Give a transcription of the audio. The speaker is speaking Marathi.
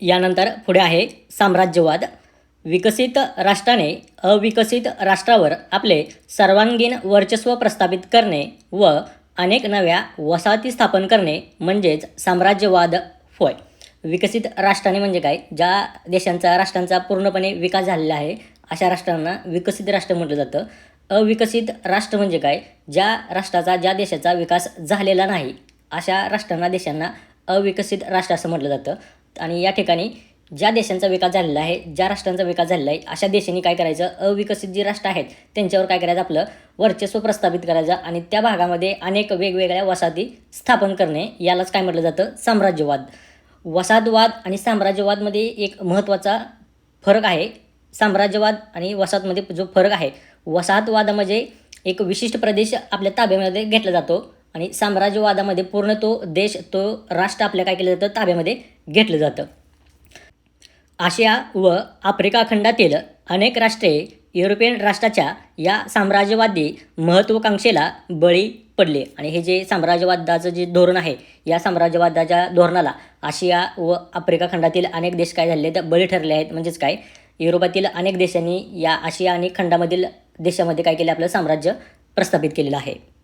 यानंतर पुढे आहे साम्राज्यवाद. विकसित राष्ट्राने अविकसित राष्ट्रावर आपले सर्वांगीण वर्चस्व प्रस्थापित करणे व अनेक नव्या वसाहती स्थापन करणे म्हणजेच साम्राज्यवाद. होय. विकसित राष्ट्राने म्हणजे काय? ज्या देशांचा राष्ट्रांचा पूर्णपणे विकास झालेला आहे अशा राष्ट्रांना विकसित राष्ट्र म्हटलं जातं. अविकसित राष्ट्र म्हणजे काय? ज्या राष्ट्राचा ज्या देशाचा विकास झालेला नाही अशा राष्ट्रांना देशांना अविकसित राष्ट्र असं म्हटलं जातं. आणि या ठिकाणी ज्या देशांचा विकास झालेला आहे ज्या राष्ट्रांचा विकास झालेला आहे अशा देशांनी काय करायचं? अविकसित जी राष्ट्र आहेत त्यांच्यावर काय करायचं? आपलं वर्चस्व प्रस्थापित करायचं आणि त्या भागामध्ये अनेक वेगवेगळ्या वसाहती स्थापन करणे यालाच काय म्हटलं जातं? साम्राज्यवाद. वसाहतवाद आणि साम्राज्यवादमध्ये एक महत्त्वाचा फरक आहे. साम्राज्यवाद आणि वसाहतमध्ये जो फरक आहे वसाहतवादामध्ये एक विशिष्ट प्रदेश आपल्या ताब्यामध्ये घेतला जातो. आणि साम्राज्यवादामध्ये पूर्ण तो देश तो राष्ट्र आपल्या काय केलं जातं? ताब्यामध्ये घेतलं जातं. आशिया व आफ्रिका खंडातील अनेक राष्ट्रे युरोपियन राष्ट्राच्या या साम्राज्यवादी महत्त्वाकांक्षेला बळी पडले. आणि हे जे साम्राज्यवादाचं जे धोरण आहे या साम्राज्यवादाच्या धोरणाला आशिया व आफ्रिका खंडातील अनेक देश काय झाले तर बळी ठरले आहेत. म्हणजेच काय? युरोपातील अनेक देशांनी या आशिया आणि खंडामधील देशामध्ये काय केलं? आपलं साम्राज्य प्रस्थापित केलेलं आहे.